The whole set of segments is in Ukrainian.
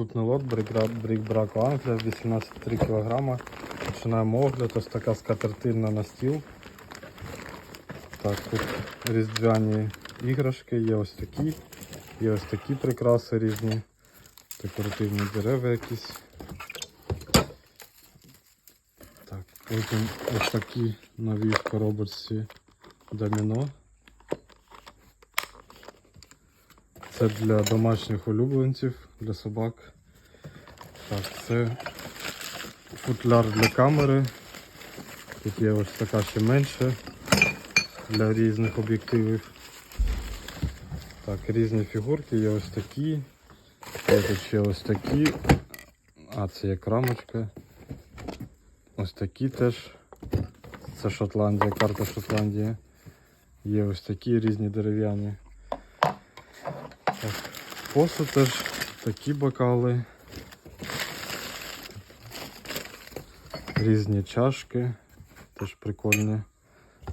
Наступний лот брік браку Англія 18,3 кг. Починаємо огляд. Ось така скатертина на стіл. Так, тут різдвяні іграшки, є ось такі, є ось такі прикраси різні, декоративні дерева якісь. Потім ось такі нові в коробочці доміно. Це для домашніх улюбленців, для собак. Так, це футляр для камери. Тут є ось така ще менше для різних об'єктивів. Так, різні фігурки, є ось такі. Є тут ще ось такі. А, це як рамочка. Ось такі теж. Це Шотландія, карта Шотландії. Є ось такі різні дерев'яні. Так, посуд теж такі бокали. Різні чашки. Теж прикольні.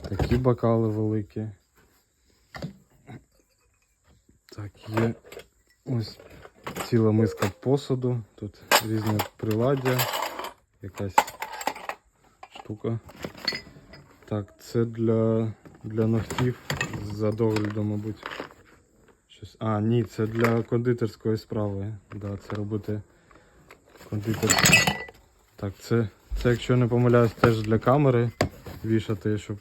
Такі бокали великі. Так, є ось ціла миска посуду. Тут різні приладдя, якась штука. Так, це для, для ногтів за доглядом, мабуть. Щось. А, ні, це для кондитерської справи. Да, це робити кондитер. Так, це, це, якщо не помиляюсь, теж для камери вішати, щоб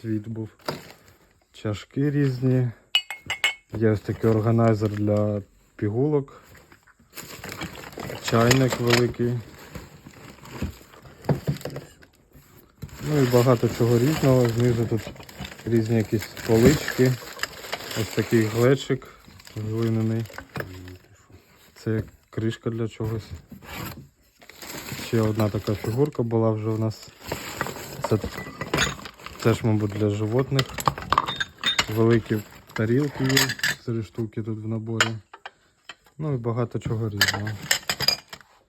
світ був. Чашки різні. Є ось такий органайзер для пігулок. Чайник великий. Ну і багато чого різного. Знизу тут різні якісь полички. Ось такий глечик глиняний. Це кришка для чогось. Ще одна така фігурка була вже у нас. Це теж, мабуть, для животних. Великі тарілки є, три штуки тут в наборі. Ну і багато чого різного.